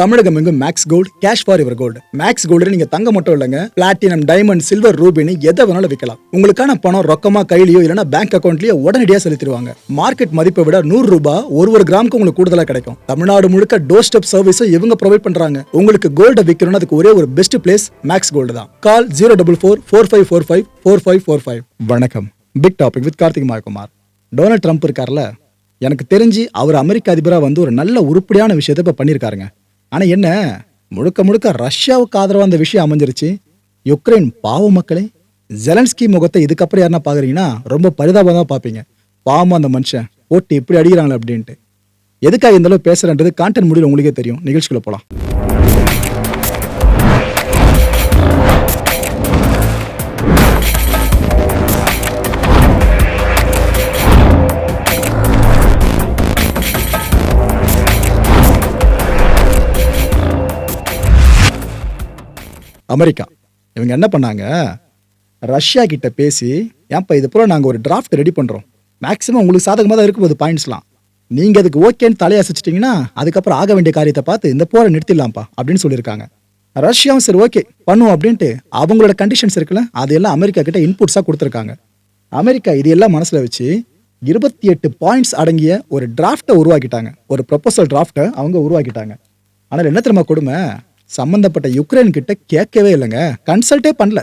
தமிழகம் எங்கும் Max gold cash for இவர் gold Max gold நீங்க தங்க மட்டும் இல்லைங்க. பிளாட்டினம் டைமண்ட் சில்வர் ரூபினி எதை வேணாலும் விற்கலாம் உங்களுக்கான பணம் ரொக்கமா கையிலயோ இல்லைன்னா பேங்க் அக்கௌண்ட்லயோ உடனடியாக செலுத்திடுவாங்க. மார்க்கெட் மதிப்பை விட நூறு ரூபாய் ஒரு ஒரு கிராமுக்கு உங்களுக்கு கூடுதலா கிடைக்கும். தமிழ்நாடு முழுக்க டோர் ஸ்டெப் சர்வீஸும் இவங்க ப்ரொவைட் பண்றாங்க. உங்களுக்கு கோல்ட விற்கணும்னு அதுக்கு ஒரே ஒரு பெஸ்ட் பிளேஸ் மேக்ஸ் கோல்டு தான். Call zero double four four five four five four five four five வணக்கம். Big topic with Karthik Mayakumar. Donald Trump இருக்கார்ல? எனக்கு தெரிஞ்சு அவர் அமெரிக்க அதிபராக வந்து ஒரு நல்ல உருப்படியான விஷயத்த இப்போ பண்ணியிருக்காருங்க. ஆனால் என்ன? முழுக்க முழுக்க ரஷ்யாவுக்கு ஆதரவாக அந்த விஷயம் அமைஞ்சிருச்சு. யுக்ரைன் பாவ மக்களே. ஜெலன்ஸ்கி முகத்தை இதுக்கப்புறம் யாருன்னா பார்க்குறீங்கன்னா ரொம்ப பரிதாபம் தான் பார்ப்பீங்க. பாவம் அந்த மனுஷன். போட்டு எப்படி அடிக்கிறாங்களே அப்படின்ட்டு. எதுக்காக இந்த அளவு பேசுறேன்றது கான்டென்ட் முடிவில் உங்களுக்கே தெரியும். நிகழ்ச்சிக்குள்ள போகலாம் அமெரிக்கா. இவங்க என்ன பண்ணாங்க? ரஷ்யா கிட்ட பேசி ஏன்ப்பா இது போல் நாங்கள் ஒரு டிராஃப்ட் ரெடி பண்ணுறோம் மேக்ஸிமம் உங்களுக்கு சாதகமாக தான் இருக்கும் போது பாயிண்ட்ஸ்லாம் நீங்கள் அதுக்கு ஓகேன்னு தலையசிச்சிட்டிங்கன்னா அதுக்கப்புறம் ஆக வேண்டிய காரியத்தை பார்த்து இந்த போரை நிறுத்திடலாம்ப்பா அப்படின்னு சொல்லியிருக்காங்க. ரஷ்யாவும் சரி ஓகே பண்ணுவோம் அப்படின்ட்டு அவங்களோட கண்டிஷன்ஸ் இருக்குல்ல அதையெல்லாம் அமெரிக்கா கிட்ட இன்புட்ஸாக கொடுத்துருக்காங்க. அமெரிக்கா இது எல்லாம் மனசில் வச்சு இருபத்தி எட்டு பாயிண்ட்ஸ் அடங்கிய ஒரு டிராஃப்டை உருவாக்கிட்டாங்க. ஒரு ப்ரொபோசல் டிராஃப்டை அவங்க உருவாக்கிட்டாங்க. ஆனால் என்ன திரும்ப கொடுமை? சம்பந்தப்பட்ட யுக்ரைன் கிட்ட கேட்கவே இல்லைங்க. கன்சல்ட்டே பண்ணல.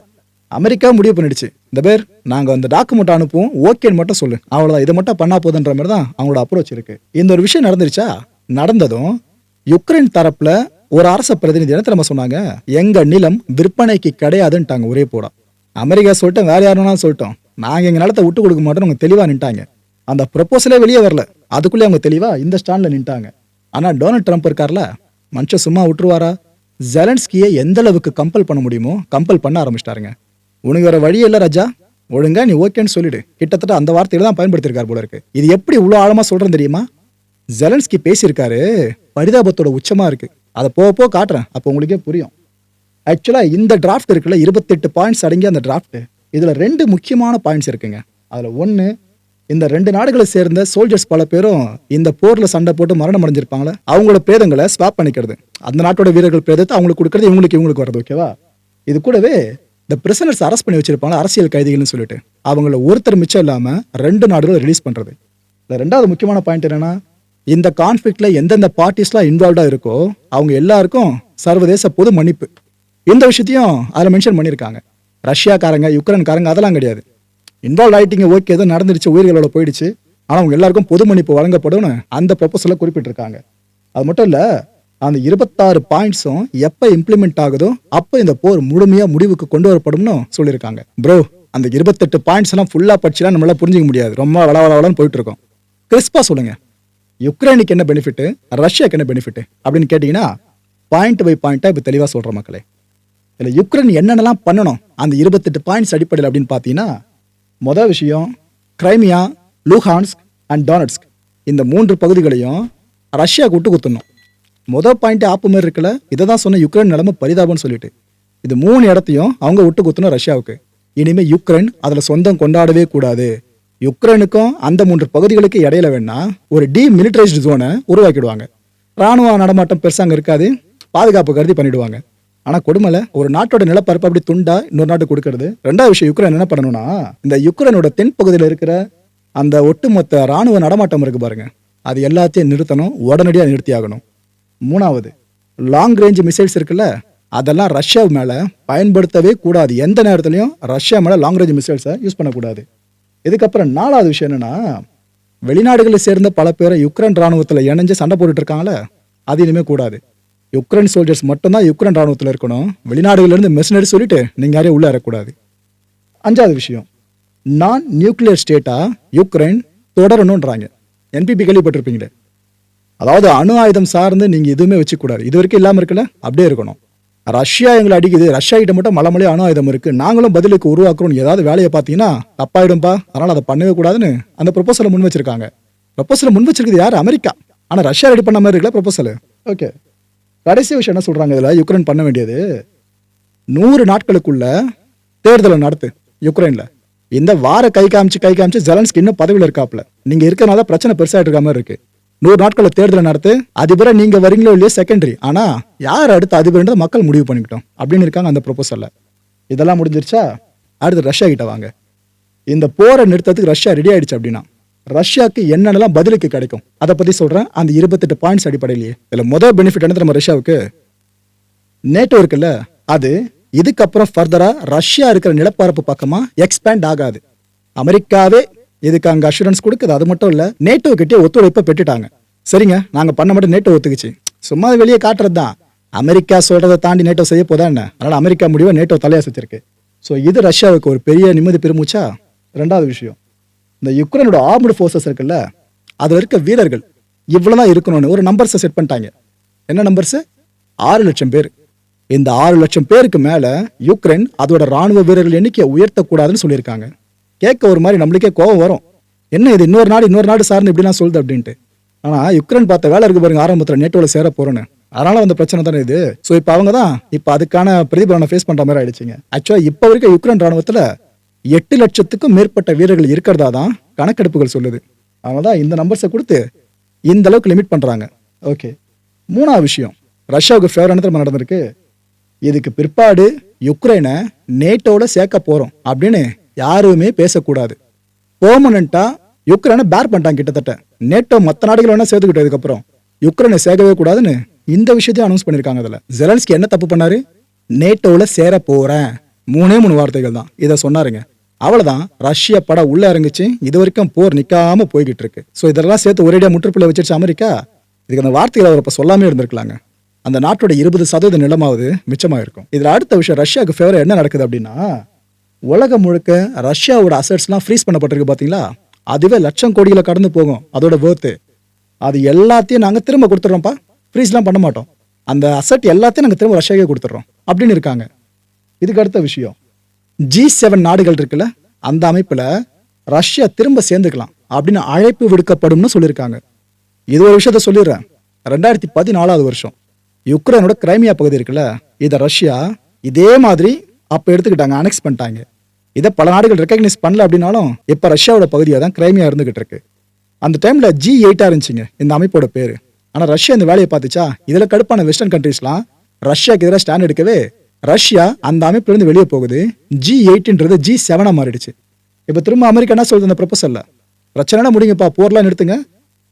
அமெரிக்கா முடிவு பண்ணிடுச்சு. இந்த பேர் நாங்க அந்த டாக்குமெண்ட் அனுப்புவோம். ஓகேன்னு மட்டும் சொல்லு. அவ்வளவுதான். இதை மட்டும் பண்ணா போதுன்ற மாதிரி தான் அவங்களோட அப்ரோச் இருக்கு. இந்த ஒரு விஷயம் நடந்துருச்சா? நடந்ததும் யுக்ரைன் தரப்புல ஒரு அரச பிரதிநிதி என்ன தெரியுமா சொன்னாங்க? எங்க நிலம் விற்பனைக்கு கிடையாதுன்ட்டாங்க. ஒரே போடா. அமெரிக்கா சொல்லிட்டோம் வேற யாருன்னா சொல்லிட்டோம். நாங்க எங்க நிலத்தை விட்டு கொடுக்க மாட்டோம் அவங்க தெளிவா நின்ட்டாங்க. அந்த ப்ரொபோசலே வெளியே வரல. அதுக்குள்ளே அவங்க தெளிவா இந்த ஸ்டாண்ட்ல நின்ட்டாங்க. ஆனா டொனால்ட் ட்ரம்ப் இருக்கார்ல மனுஷன் சும்மா விட்டுருவாரா? ஜெலன்ஸ்கியை எந்த அளவுக்கு கம்பல் பண்ண முடியுமோ கம்பல் பண்ண ஆரம்பிச்சிட்டாருங்க. உனக்கு வேற வழி இல்லை ராஜா. ஒழுங்கா நீ ஓகேன்னு சொல்லிடு. கிட்டத்தட்ட அந்த வார்த்தையில தான் பயன்படுத்தியிருக்காரு போல இருக்கு. இது எப்படி இவ்வளோ ஆழமா சொல்றேன் தெரியுமா? ஜெலன்ஸ்கி பேசியிருக்காரு. பரிதாபத்தோட உச்சமா இருக்கு. அதை போக போக காட்டுறேன். அப்போ உங்களுக்கே புரியும். ஆக்சுவலாக இந்த டிராஃப்ட் இருக்குல்ல இருபத்தெட்டு பாயிண்ட்ஸ் அடங்கி அந்த டிராஃப்ட் இதில் ரெண்டு முக்கியமான பாயிண்ட்ஸ் இருக்குங்க. அதில் ஒன்று இந்த ரெண்டு நாடுகளை சேர்ந்த சோல்ஜர்ஸ் பல பேரும் இந்த போர்ல சண்டை போட்டு மரணம் அடைஞ்சிருப்பாங்களே? அவங்களோட பிரேதங்களை ஸ்வாப் பண்ணிக்கிறது. அந்த நாட்டோட வீரர்கள் பிரேதத்தை அவங்களுக்கு கொடுக்கறது இவங்களுக்கு இவங்களுக்கு வருது ஓகேவா இது கூடவே இந்த பிரிசனர்ஸ் அரெஸ்ட் பண்ணி வச்சிருப்பாங்க அரசியல் கைதிகள்னு சொல்லிட்டு. அவங்கள ஒருத்தர் மிச்சம் இல்லாம ரெண்டு நாடுகளை ரிலீஸ் பண்றது. இந்த ரெண்டாவது முக்கியமான பாயிண்ட் என்னன்னா இந்த கான்ஃபிளிக்ட்ல எந்தெந்த பார்ட்டிஸ்லாம் இன்வால்வ்டா இருக்கோ அவங்க எல்லாருக்கும் சர்வதேச பொது மன்னிப்பு. இந்த விஷயத்தையும் அதில் மென்ஷன் பண்ணியிருக்காங்க. ரஷ்யாக்காரங்க யுக்ரைன்காரங்க அதெல்லாம் கிடையாது. இன்வால்வ் ஆகிட்டீங்க ஓகே ஏதோ நடந்துருச்சு உயிர்களோட போயிடுச்சு. ஆனால் அவங்க எல்லாருக்கும் பொது மன்னிப்பு வழங்கப்படும்னு அந்த ப்ரொபோசலில் குறிப்பிட்டிருக்காங்க. அது மட்டும் இல்லை அந்த இருபத்தாறு பாயிண்ட்ஸும் எப்போ இம்ப்ளிமெண்ட் ஆகுதோ அப்போ இந்த போர் முழுமையாக முடிவுக்கு கொண்டு வரப்படும்னு சொல்லியிருக்காங்க. ப்ரோ அந்த இருபத்தெட்டு பாயிண்ட்ஸ் எல்லாம் ஃபுல்லாக படிச்சுலாம் நம்மளால புரிஞ்சிக்க முடியாது. ரொம்ப வள வளவளன்னு போயிட்டு இருக்கோம் கிறிஸ்பா சொல்லுங்க. யுக்ரைனுக்கு என்ன பெனிஃபிட் ரஷ்யாவுக்கு என்ன பெனிஃபிட் அப்படின்னு கேட்டிங்கன்னா பாயிண்ட் பை பாயிண்ட்டாக இப்போ தெளிவாக சொல்கிற மக்களே. இல்லை யுக்ரைன் என்னென்னலாம் பண்ணணும்? அந்த இருபத்தெட்டு பாயிண்ட்ஸ் அடிப்படையில் அப்படின்னு பார்த்தீங்கன்னா மொதல் விஷயம் கிரைமியா லூஹான்ஸ்க் அண்ட் டொனட்ஸ்க். இந்த மூன்று பகுதிகளையும் ரஷ்யாவுக்கு விட்டு குத்தணும். மொதல் பாயிண்ட் ஆப்பு மாதிரி இருக்கல இதை தான் சொன்ன யுக்ரைன் நிலைமை பரிதாபம்னு சொல்லிட்டு. இது மூணு இடத்தையும் அவங்க விட்டு குத்தணும் ரஷ்யாவுக்கு. இனிமேல் யுக்ரைன் அதில் சொந்தம் கொண்டாடவே கூடாது. யுக்ரைனுக்கும் அந்த மூன்று பகுதிகளுக்கு இடையில வேணா ஒரு டீ மிலிட்டரைஸ்டு ஜோனை உருவாக்கிடுவாங்க. ராணுவ நடமாட்டம் பெருசாக அங்கே இருக்காது. பாதுகாப்பு கருதி பண்ணிடுவாங்க. ஆனால் கொடுமலை ஒரு நாட்டோட நிலப்பரப்பு அப்படி துண்டா இன்னொரு நாட்டு கொடுக்கறது. ரெண்டாவது விஷயம் யுக்ரைன் என்ன பண்ணணும்னா இந்த யுக்ரைனோட தென் பகுதியில் இருக்கிற அந்த ஒட்டுமொத்த ராணுவ நடமாட்டம் இருக்கு பாருங்க. அது எல்லாத்தையும் நிறுத்தணும் உடனடியாக நிறுத்தி ஆகணும். மூணாவது லாங் ரேஞ்ச் மிசைல்ஸ் இருக்குல்ல அதெல்லாம் ரஷ்யா மேலே பயன்படுத்தவே கூடாது. எந்த நேரத்துலையும் ரஷ்யா மேலே லாங் ரேஞ்ச் மிசைல்ஸை யூஸ் பண்ணக்கூடாது. இதுக்கப்புறம் நாலாவது விஷயம் என்னென்னா வெளிநாடுகளை சேர்ந்த பல பேரை யுக்ரைன் ராணுவத்தில் இணைஞ்சு சண்டை போட்டுட்டு இருக்காங்களே அது இனிமேல் கூடாது. யுக்ரைன் சோல்ஜர்ஸ் மட்டும்தான் யுக்ரைன் ராணுவத்தில் இருக்கணும். வெளிநாடுகளிலிருந்து மெஷினரி சொல்லிட்டு நீங்கள் யாரையும் உள்ளே வரக்கூடாது அஞ்சாவது விஷயம் நான் நியூக்ளியர் ஸ்டேட்டாக யுக்ரைன் தொடரணுன்றாங்க என்பிபி கேள்விப்பட்டிருப்பீங்களே. அதாவது அணு ஆயுதம் சார்ந்து நீங்கள் எதுவுமே வச்சுக்கூடாது இது வரைக்கும் இல்லாமல் இருக்கல அப்படியே இருக்கணும். ரஷ்யா எங்களை அடிக்குது ரஷ்யா கிட்ட மட்டும் மலை அணு ஆயுதம் இருக்குது நாங்களும் பதிலுக்கு உருவாக்குறோம் ஏதாவது வேலையை பார்த்தீங்கன்னா தப்பாயிடும்பா அதனால் அதை பண்ணவே கூடாதுன்னு அந்த ப்ரொபோசலை முன் வச்சிருக்காங்க. ப்ரொபோசலை முன் வச்சிருக்குது யார்? அமெரிக்கா. ஆனால் ரஷ்யா ரெடி பண்ண மாதிரி இருக்குல்ல ப்ரொபோசல் ஓகே கடைசி விஷயம் என்ன சொல்கிறாங்க இதில்? யுக்ரைன் பண்ண வேண்டியது. நூறு நாட்களுக்குள்ள தேர்தலை நடத்து யுக்ரைனில். இந்த வார கை காமிச்சு கை காமிச்சு ஜெலன்ஸ்கி இன்னும் பதவியில் இருக்காப்ல நீங்கள் இருக்கனால பிரச்சனை பெருசாகிட்டு இருக்க மாதிரி இருக்குது நூறு நாட்களில் தேர்தலை நடத்து அதிபரை நீங்கள் வரீங்களோ இல்லையோ செகண்டரி ஆனால் யார் அடுத்த அதிபர்ன்றதை மக்கள் முடிவு பண்ணிக்கிட்டோம் அப்படின்னு இருக்காங்க அந்த ப்ரொபோசலில் இதெல்லாம் முடிஞ்சிருச்சா? அடுத்து ரஷ்யா கிட்ட வாங்க. இந்த போரை நிறுத்தத்துக்கு ரஷ்யா ரெடி ஆயிடுச்சு அப்படின்னா. ரஷ்யாவுக்கு என்னென்னலாம் பதிலுக்கு கிடைக்கும்? அதை பற்றி சொல்கிறேன் அந்த இருபத்தெட்டு பாயிண்ட்ஸ் அடிப்படையிலேயே. இதில் முதல் பெனிஃபிட் என்ன நம்ம ரஷ்யாவுக்கு? நேட்டோ இருக்குல்ல அது இதுக்கப்புறம் ஃபர்தராக ரஷ்யா இருக்கிற நிலப்பரப்பு பக்கமாக எக்ஸ்பேண்ட் ஆகாது. அமெரிக்காவே இதுக்கு அங்கே அஷூரன்ஸ் கொடுக்குது. அது மட்டும் இல்லை நேட்டோ கிட்டே ஒத்துழைப்பை பெற்றுட்டாங்க. சரிங்க நாங்கள் பண்ண மட்டும் நேட்டோ ஒத்துக்குச்சு. சும்மா வெளியே காட்டுறது தான் அமெரிக்கா சொல்கிறத தாண்டி நேட்டோ செய்ய போதா என்ன? அதனால் அமெரிக்கா முடிவை நேட்டோ தலையாசிச்சிருக்கு. ஸோ இது ரஷ்யாவுக்கு ஒரு பெரிய நிம்மதி பெருமூச்சா? ரெண்டாவது விஷயம். இந்த யுக்ரைனோட ஆர்ம்டு ஃபோர்ஸஸ் இருக்குல்ல அதில் இருக்க வீரர்கள் இவ்வளோ தான் இருக்கணும்னு ஒரு நம்பர்ஸை செட் பண்ணிட்டாங்க. என்ன நம்பர்ஸு ஆறு லட்சம் பேர். இந்த ஆறு லட்சம் பேருக்கு மேலே யுக்ரைன் அதோட ராணுவ வீரர்கள் எண்ணிக்கையை உயர்த்தக்கூடாதுன்னு சொல்லியிருக்காங்க. கேட்க ஒரு மாதிரி நம்மளுக்கே கோபம் வரும். என்ன இது இன்னொரு நாடு இன்னொரு நாடு சார்ந்து இப்படிலாம் சொல்லுது அப்படின்ட்டு. ஆனால் யுக்ரைன் பார்த்த வேலை இருக்கு பாருங்க ஆரம்பத்தில் நேட்டோவில் சேர போகிறோன்னு அதனால வந்த பிரச்சனை தானே இது. ஸோ இப்போ அவங்க தான் இப்போ அதுக்கான பிரதிபலனை ஃபேஸ் பண்ணுற மாதிரி ஆயிடுச்சுங்க. ஆக்சுவலாக இப்போ வரைக்கும் யுக்ரைன் ராணுவத்தில் எட்டு லட்சத்துக்கும் மேற்பட்ட வீரர்கள் இருக்கிறதா தான் கணக்கெடுப்புகள் சொல்லுது. அதனால தான் இந்த நம்பர்ஸை கொடுத்து இந்த அளவுக்கு லிமிட் பண்ணுறாங்க ஓகே மூணாவது விஷயம். ரஷ்யாவுக்கு ஃபேவரான திரும்ப நடந்திருக்கு. இதுக்கு பிற்பாடு யுக்ரைனை நேட்டோவில் சேர்க்க போகிறோம் அப்படின்னு யாருமே பேசக்கூடாது. பெர்மனண்டா யுக்ரைனை பேர் பண்ணிட்டாங்க கிட்டத்தட்ட. நேட்டோ மற்ற நாடுகள் வேணால் சேர்த்துக்கிட்டதுக்கப்புறம் யுக்ரைனை சேர்க்கவே கூடாதுன்னு இந்த விஷயத்தையும் அனௌன்ஸ் பண்ணியிருக்காங்க அதில். ஜெலன்ஸ்கி என்ன தப்பு பண்ணார்? நேட்டோவில் சேர போகிறேன் மூணே மூணு வார்த்தைகள் தான். இதை சொன்னாருங்க. அவ்வளோதான் ரஷ்ய படம் உள்ளே இறங்குச்சு. இது வரைக்கும் போர் நிற்காம போய்கிட்டு இருக்கு ஸோ இதெல்லாம் சேர்த்து ஒரேடியாக முற்றுப்புள்ள வச்சிருச்சு அமெரிக்கா. இதுக்கு அந்த வார்த்தைகள் அவர் இப்போ சொல்லாமே இருந்திருக்கலாங்க. அந்த நாட்டோட இருபது சதவீத நிலமாவது மிச்சமாக இருக்கும் இதில் அடுத்த விஷயம் ரஷ்யாவுக்கு ஃபேவர் என்ன நடக்குது அப்படின்னா உலகம் முழுக்க ரஷ்யாவோட அசட்ஸ்லாம் ஃப்ரீஸ் பண்ணப்பட்டிருக்கு பார்த்தீங்களா அதுவே லட்சம் கோடியில் கடந்து போகும். அதோட வேர்த்து அது எல்லாத்தையும் நாங்கள் திரும்ப கொடுத்துட்றோம்ப்பா. ஃப்ரீஸ்லாம் பண்ண மாட்டோம். அந்த அசட் எல்லாத்தையும் நாங்கள் திரும்ப ரஷ்யாவே கொடுத்துட்றோம். அப்படின்னு இருக்காங்க. இதுக்கு அடுத்த விஷயம். ஜி செவன் நாடுகள் இருக்குல்ல அந்த அமைப்புல ரஷ்யா திரும்ப சேர்ந்துக்கலாம் அப்படின்னு அழைப்பு விடுக்கப்படும்னு சொல்லியிருக்காங்க. இது ஒரு விஷயத்த சொல்லிடுறேன். ரெண்டாயிரத்தி பதினாலாவது வருஷம் யுக்ரைனோட கிரைமியா பகுதி இருக்குல்ல இதை ரஷ்யா இதே மாதிரி அப்போ எடுத்துக்கிட்டாங்க அனெக்ஸ் பண்ணிட்டாங்க. இதை பல நாடுகள் ரெக்கக்னைஸ் பண்ணல அப்படின்னாலும் இப்போ ரஷ்யாவோட பகுதியாக தான் கிரைமியா இருந்துகிட்டு இருக்கு. அந்த டைமில் ஜி எயிட்டாக இருந்துச்சுங்க இந்த அமைப்போட பேர். ஆனால் ரஷ்யா இந்த வேலையை பார்த்துச்சா இதில் கடுப்பான வெஸ்டர்ன் கண்ட்ரீஸ்லாம் ரஷ்யாவுக்கு எதிராக ஸ்டாண்ட் எடுக்கவே ரஷ்யா அந்த அமைப்புல இருந்து வெளியே போகுது. ஜி எயிட்ன்றது ஜி செவனா மாறிடுச்சு. இப்ப திரும்ப அமெரிக்கா என்ன சொல்லுது அந்த ப்ரொபோசல்ல பிரச்சனை முடிங்கப்பா போர்லாம் நிறுத்துங்க.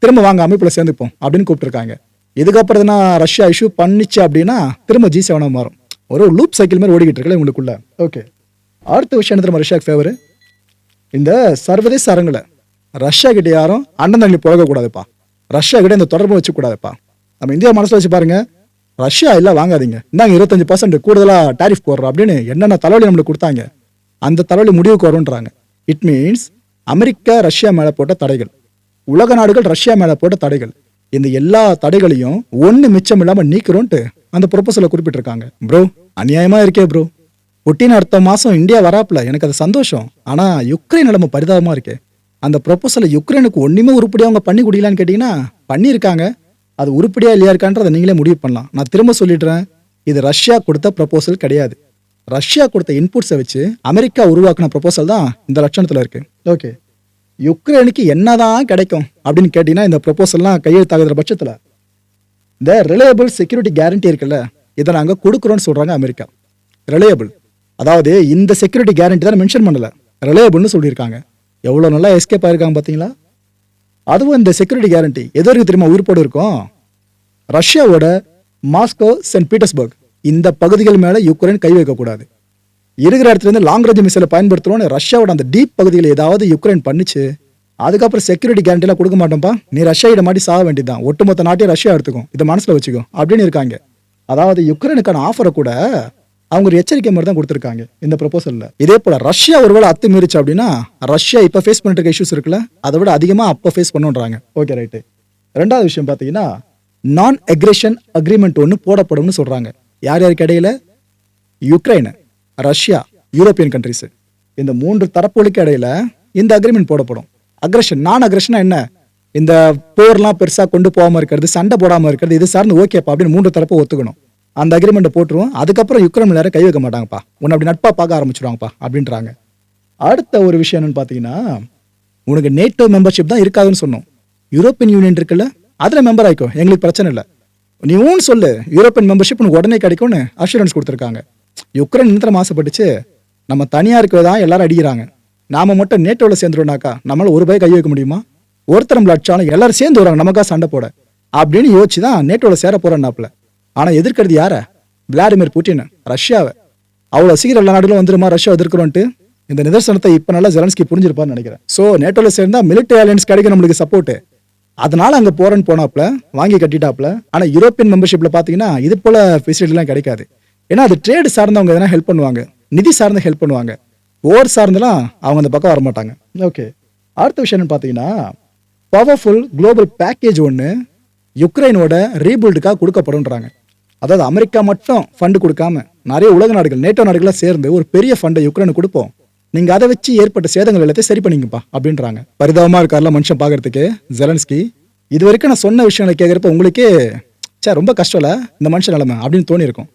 திரும்ப வாங்க அமைப்புல சேர்ந்துப்போம் அப்படின்னு கூப்பிட்டுருக்காங்க. இதுக்கப்புறம் எதுனா ரஷ்யா இஷ்யூ பண்ணிச்சு அப்படின்னா திரும்ப ஜி செவனா மாறும். ஒரு லூப் சைக்கிள் மாதிரி ஓடிக்கிட்டு இருக்கல உங்களுக்குள்ள ஓகே அடுத்த விஷயம் என்ன தெரியுமா ரஷ்யாக்கு ஃபேவர் இந்த சர்வதேச அரங்குல ரஷ்யா கிட்ட யாரும் அண்ணன் தண்ணி புழகக்கூடாதுப்பா ரஷ்யா கிட்ட இந்த தொடர்பு வச்சுக்கூடாதுப்பா. நம்ம இந்தியா மனசுல வச்சு பாருங்க ரஷ்யா இல்லை வாங்காதீங்க. இந்தாங்க இருபத்தஞ்சு பர்சன்ட் கூடுதலாக டாரிஃப் போடுறோம் அப்படின்னு என்னென்ன தலைவலி நம்மளுக்கு கொடுத்தாங்க? அந்த தலைவலி முடிவுக்கு வரும்ன்றாங்க. இட் மீன்ஸ் அமெரிக்கா ரஷ்யா மேலே போட்ட தடைகள். உலக நாடுகள் ரஷ்யா மேலே போட்ட தடைகள். இந்த எல்லா தடைகளையும் ஒன்று மிச்சம் இல்லாமல் நீக்கிறோன்ட்டு அந்த ப்ரொபோசல குறிப்பிட்டிருக்காங்க. ப்ரோ அநியாயமாக இருக்கே ப்ரோ புட்டின் அடுத்த மாதம் இந்தியா வராப்புல எனக்கு அது சந்தோஷம். ஆனால் யுக்ரைன் நிலைமை பரிதாபமாக இருக்கே. அந்த ப்ரொபோசலை யுக்ரைனுக்கு ஒன்றுமே உருப்படியாக அவங்க பண்ணி குடிக்கலான்னு கேட்டிங்கன்னா பண்ணியிருக்காங்க. அது உருப்படியா இல்லையா இருக்கான்றதை நீங்களே முடிவு பண்ணலாம். நான் திரும்ப சொல்லிடுறேன் இது ரஷ்யா கொடுத்த ப்ரொபோசல் கிடையாது. ரஷ்யா கொடுத்த இன்புட்ஸை வச்சு அமெரிக்கா உருவாக்கின ப்ரொபோசல் தான் இந்த லட்சணத்துல இருக்கு. ஓகே. யுக்ரைனுக்கு என்னதான் கிடைக்கும் அப்படின்னு கேட்டீங்கன்னா இந்த ப்ரொபோசல்லாம் கையெழுத்தாகிற பட்சத்துல இந்த ரிலையபிள் செக்யூரிட்டி கேரண்டி இருக்குல்ல இதை நாங்கள் கொடுக்குறோம்னு சொல்றாங்க அமெரிக்கா. ரிலையபிள் அதாவது இந்த செக்யூரிட்டி கேரண்டி தான் மென்ஷன் பண்ணல. ரிலையபிள்னு சொல்லியிருக்காங்க. எவ்வளோ நல்லா எஸ்கேப் ஆயிருக்காங்க பார்த்தீங்களா அதுவும் இந்த செக்யூரிட்டி கேரண்டி எது வரைக்கும் தெரியுமா உயிர்ப்போடு இருக்கும்? ரஷ்யாவோட மாஸ்கோ சென்ட் பீட்டர்ஸ்பர்க். இந்த பகுதிகள் மேலே யுக்ரைன் கை வைக்கக்கூடாது இருக்கிற இடத்துலேருந்து லாங் ரேஞ்ச் மிசைலை பயன்படுத்துகிறோம்னு ரஷ்யாவோட அந்த டீப் பகுதியில் ஏதாவது யுக்ரைன் பண்ணிச்சு அதுக்கப்புறம் செக்யூரிட்டி கேரண்டிலாம் கொடுக்க மாட்டோம்ப்பா. நீ ரஷ்யாயிட மாட்டி சாக வேண்டியதுதான். ஒட்டுமொத்த நாட்டையும் ரஷ்யா எடுத்துக்கும். இதை மனசில் வச்சுக்கோ. அப்படின்னு இருக்காங்க. அதாவது யுக்ரைனுக்கான ஆஃபரை கூட அவங்க ஒரு எச்சரிக்கை மாதிரி தான் கொடுத்துருக்காங்க இந்த ப்ரொபோசல்ல இதே போல் ரஷ்யா ஒருவேளை அத்துமீறிச்சு அப்படின்னா ரஷ்யா இப்போ ஃபேஸ் பண்ணிட்டு இருக்க இஷ்யூஸ் இருக்குல்ல அதை விட அதிகமாக அப்போ ஃபேஸ் பண்ணுன்றாங்க. ஓகே ரைட்டு ரெண்டாவது விஷயம் பார்த்தீங்கன்னா நான் அக்ரெஷன் அக்ரிமெண்ட் ஒன்று போடப்படும்னு சொல்கிறாங்க யார் யாருக்கு இடையில? யுக்ரைன் ரஷ்யா யூரோப்பியன் கண்ட்ரிஸு இந்த மூன்று தரப்புகளுக்கு இடையில இந்த அக்ரிமெண்ட் போடப்படும். அக்ரஷன் நான் அக்ரஷனா என்ன? இந்த போர்லாம் பெருசாக கொண்டு போகாமல் இருக்கிறது சண்டை போடாமல் இருக்கிறது இது சார்ந்து ஓகேப்பா அப்படின்னு மூன்று தரப்பு ஒத்துக்கணும். அந்த அக்ரிமெண்ட்டை போட்டுருவோம். அதுக்கப்புறம் யுக்ரைன் நேரம் கை வைக்க மாட்டாங்கப்பா. உன்னை அப்படி நட்பாக பார்க்க ஆரம்பிச்சிடுவாங்கப்பா அப்படின்றாங்க. அடுத்த ஒரு விஷயம் என்னன்னு பார்த்தீங்கன்னா உனக்கு நேட்டோ மெம்பர்ஷிப் தான் இருக்காதுன்னு சொன்னோம். யூரோப்பியன் யூனியன் இருக்குல்ல அதில் மெம்பர் ஆயிக்கோ எங்களுக்கு பிரச்சனை இல்லை. நீ ஊன்னு சொல்லு யூரோப்பியன் மெம்பர்ஷிப் உனக்கு உடனே கிடைக்கும்னு அஷூரன்ஸ் கொடுத்துருக்காங்க. யுக்ரைன் நிந்திரம் ஆசைப்பட்டுச்சு நம்ம தனியாக இருக்கிறதா எல்லாரும் அடிக்கிறாங்க. நாம மட்டும் நேட்டோவில் சேர்ந்துருவோம்னாக்கா நம்மளால் ஒரு பை கை வைக்க முடியுமா? ஒருத்தர் நம்மள அடிச்சாலும் எல்லாரும் சேர்ந்து வராங்க நமக்கா சண்டை போட. அப்படின்னு யோசிச்சு தான் நேட்டோவில் சேர போறேன்னாப்புல. ஆனால் எதிர்க்கிறது யார? விளாடிமிர் புட்டின் ரஷ்யாவை. அவ்வளோ சீக்கிரம் எல்லா நாடுகளும் வந்துருமா? ரஷ்யா எதிர்க்கிறோன்ட்டு இந்த நிதர்சனத்தை இப்போ நல்லா ஜெலன்ஸ்கி புரிஞ்சிருப்பான்னு நினைக்கிறேன். ஸோ நேட்டோவில் சேர்ந்தா மிலிட்டரி அலையன்ஸ் கிடைக்கும் நம்மளுக்கு சப்போர்ட்டு அதனால அங்கே போறேன்னு போனாப்ல வாங்கி கட்டிட்டாப்ல ஆனால் யூரோப்பியன் மெம்பர்ஷிப்பில் பார்த்தீங்கன்னா இது போல ஃபெசிலிட்டிலாம் கிடைக்காது. ஏன்னா அது ட்ரேடு சார்ந்தவங்க எதனா ஹெல்ப் பண்ணுவாங்க நிதி சார்ந்து ஹெல்ப் பண்ணுவாங்க. ஓர் சார்ந்தெல்லாம் அவங்க அந்த பக்கம் வர மாட்டாங்க ஓகே அடுத்த விஷயம் என்னன்னு பார்த்தீங்கன்னா பவர்ஃபுல் குளோபல் பேக்கேஜ் ஒன்று யுக்ரைனோட ரீபில்டுக்காக கொடுக்கப்படுன்றாங்க அதாவது அமெரிக்கா மட்டும் ஃபண்டு கொடுக்காம நிறைய உலக நாடுகள் நேட்டோ நாடுகளாக சேர்ந்து ஒரு பெரிய ஃபண்டை யுக்ரைனுக்கு கொடுப்போம். நீங்கள் அதை வச்சு ஏற்பட்ட சேதங்கள் எல்லாத்தையும் சரி பண்ணிங்கப்பா அப்படின்றாங்க. பரிதாபமாக இருக்கார்ல மனுஷன் பார்க்கறதுக்கு ஜெலன்ஸ்கி இது வரைக்கும் நான் சொன்ன விஷயங்களை கேட்குறப்ப உங்களுக்கே சே ரொம்ப கஷ்டம் இல்ல இந்த மனுஷன் நிலைமை அப்படின்னு தோணியிருக்கும்.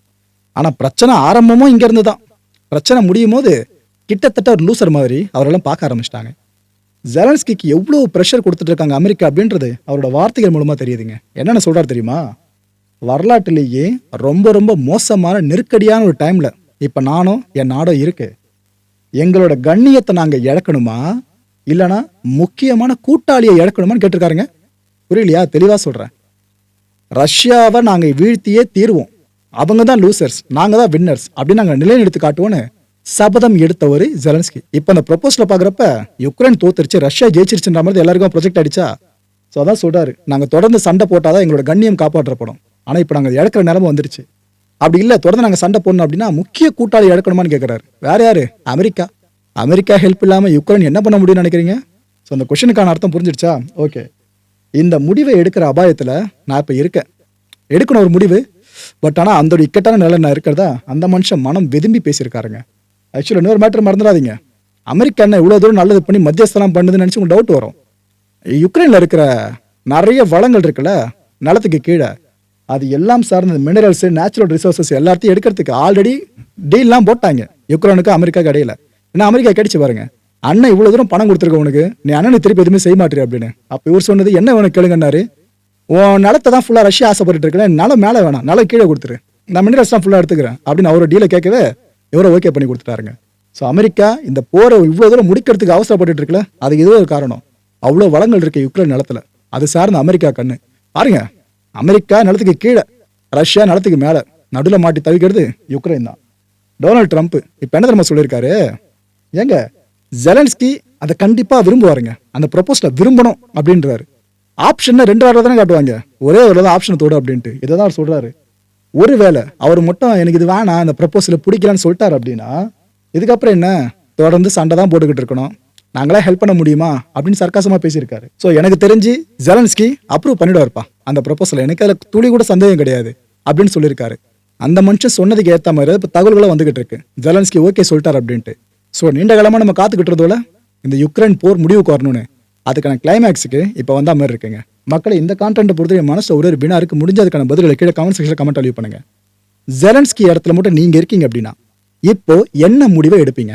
ஆனால் பிரச்சனை ஆரம்பமும் இங்கேருந்து தான். பிரச்சனை முடியும் போது கிட்டத்தட்ட ஒரு லூசர் மாதிரி அவரெல்லாம் பார்க்க ஆரம்பிச்சிட்டாங்க. ஜெலன்ஸ்கிக்கு எவ்வளோ ப்ரெஷர் கொடுத்துட்டு இருக்காங்க அமெரிக்கா அப்படின்றது அவரோட வார்த்தைகள் மூலமாக தெரியுதுங்க. என்னென்ன சொல்றாரு தெரியுமா? வரலாற்றிலேயே ரொம்ப ரொம்ப மோசமான நெருக்கடியான ஒரு டைமில் இப்போ நானும் என் நாடும் இருக்கு. எங்களோட கண்ணியத்தை நாங்கள் இழக்கணுமா? இல்லைனா முக்கியமான கூட்டாளியை இழக்கணுமான்னு கேட்டிருக்காருங்க. புரியலையா? தெளிவாக சொல்கிறேன் ரஷ்யாவை நாங்கள் வீழ்த்தியே தீருவோம். அவங்க தான் லூசர்ஸ் நாங்கள் தான் வின்னர்ஸ் அப்படின்னு நாங்கள் நிலைநிறுத்தி காட்டுவோன்னு சபதம் எடுத்தவர் ஜெலன்ஸ்கி இப்போ அந்த ப்ரொபோஸில் பார்க்குறப்ப யுக்ரைன் தோத்துருச்சு ரஷ்யா ஜெயிச்சிருச்சுன்ற மாதிரி எல்லாருக்கும் ப்ரொஜெக்ட் அடிச்சா. ஸோ அதான் சொல்றாரு. நாங்கள் தொடர்ந்து சண்டை போட்டால் தான் எங்களோட கண்ணியம் காப்பாற்றப்படும். ஆனால் இப்போ நாங்கள் இழக்கிற நிலமை வந்துருச்சு. அப்படி இல்லை தொடர்ந்து நாங்கள் சண்டை போடணும் அப்படின்னா முக்கிய கூட்டாளி இழக்கணுமான்னு கேட்குறாரு வேற யாரு? அமெரிக்கா. அமெரிக்கா ஹெல்ப் இல்லாமல் யுக்ரைன் என்ன பண்ண முடியும்னு நினைக்கிறீங்க? ஸோ அந்த கொஷனுக்கான அர்த்தம் புரிஞ்சிடுச்சா? ஓகே இந்த முடிவை எடுக்கிற அபாயத்தில் நான் இப்போ இருக்கேன். எடுக்கணும் ஒரு முடிவு. பட் ஆனால் அந்த ஒரு இக்கட்டான நிலை நான் இருக்கிறதா? அந்த மனுஷன் மனம் விரும்பி பேசியிருக்காருங்க. ஆக்சுவலாக இன்னொரு மேட்டர் மறந்துடாதீங்க. அமெரிக்கா என்ன இவ்வளோ தூரம் நல்லது பண்ணி மத்தியஸ்தலாம் பண்ணுதுன்னு நினச்சி உங்களுக்கு டவுட் வரும். யுக்ரைனில் இருக்கிற நிறைய வளங்கள் இருக்குல்ல? நிலத்துக்கு கீழே. அது எல்லாம் சார்ந்த மினரல்ஸ் நேச்சுரல் ரிசோர்ஸஸ் எல்லாத்தையும் எடுக்கிறதுக்கு ஆல்ரெடி டீல்லாம் போட்டாங்க. யுக்ரைனுக்கு அமெரிக்காவுக்கு இடையில. ஏன்னா அமெரிக்கா கிடைச்சு பாருங்க. அண்ணன் இவ்வளவு தூரம் பணம் கொடுத்துருக்க உனக்கு. நீ அண்ணனை திருப்பி எதுவுமே செய்ய மாட்டேன் அப்படின்னு. அப்ப இவர் சொன்னது என்ன வேணும் கேளுங்கன்னாரு. உன் நிலத்தை தான் ஃபுல்லாக ரஷ்யா ஆசைப்பட்டு இருக்கேன். நிலம் மேலே வேணாம். நிலம் கீழே கொடுத்துரு. நான் மினரல்ஸ் தான் ஃபுல்லாக எடுத்துக்கிறேன். அப்படின்னு அவரோட டீலை கேட்கவே இவரை ஓகே பண்ணி கொடுத்துட்டாருங்க. ஸோ அமெரிக்கா இந்த போரை இவ்வளோ தூரம் முடிக்கிறதுக்கு அவசரப்பட்டு இருக்குல்ல அது இது ஒரு காரணம். அவ்வளோ வளங்கள் இருக்கு யுக்ரைன் நிலத்தில். அது சார்ந்த அமெரிக்கா கண்ணு. பாருங்க. அமெரிக்கா நிலத்துக்கு கீழே ரஷ்யா நிலத்துக்கு மேலே நடுவில் மாட்டி தவிக்கிறது யுக்ரைன் தான். டொனால்ட் ட்ரம்ப் இப்போ என்ன தெரியுமா சொல்லியிருக்காரு? ஏங்க ஜெலன்ஸ்கி அதை கண்டிப்பாக விரும்புவாருங்க. அந்த ப்ரொபோஸில் விரும்பணும் அப்படின்றாரு. ஆப்ஷன் ரெண்டு ஆர்டர் தானே காட்டுவாங்க. ஒரே ஒரு தான் ஆப்ஷனை தோடு அப்படின்ட்டு. இதை தான் அவர் சொல்கிறாரு ஒருவேளை அவர் மட்டும் எனக்கு இது வேணாம் அந்த ப்ரப்போஸில் பிடிக்கலன்னு சொல்லிட்டாரு அப்படின்னா இதுக்கப்புறம் என்ன? தொடர்ந்து சண்டை தான் போட்டுக்கிட்டு இருக்கணும். நாங்களா ஹெல்ப் பண்ண முடியுமா? அப்படின்னு சர்க்காசமாக பேசியிருக்காரு. ஸோ எனக்கு தெரிஞ்சு ஜெலன்ஸ்கி அப்ரூவ் பண்ணிடுவார்ப்பா. அந்த ப்ரொபோசல் எனக்கு அதில் துளி கூட சந்தேகம் கிடையாது அப்படின்னு சொல்லியிருக்காரு. அந்த மனுஷன் சொன்னதுக்கு ஏற்ற மாதிரி இப்போ தகவல்களும் வந்துகிட்டு இருக்கு. ஜெலன்ஸ்கி ஓகே சொல்லிட்டார் அப்படின்ட்டு. ஸோ நீண்ட காலமாக நம்ம காத்துக்கிட்டுறதோட இந்த யுக்ரைன் போர் முடிவுக்கு வரணும்னு அதுக்கான கிளைமேக்ஸுக்கு இப்போ வந்த மாதிரி இருக்குங்க. மக்களை இந்த கான்டென்ட்டை பொறுத்த மனசு ஒரு வினாருக்கு இருக்கு. முடிஞ்ச அதுக்கான பதில்களை கீழே கமெண்ட் செக்ஷனில் கமெண்ட் அழிவு பண்ணுங்க. ஜெலன்ஸ்கி இடத்துல மட்டும் நீங்கள் இருக்கீங்க அப்படின்னா இப்போ என்ன முடிவை எடுப்பீங்க?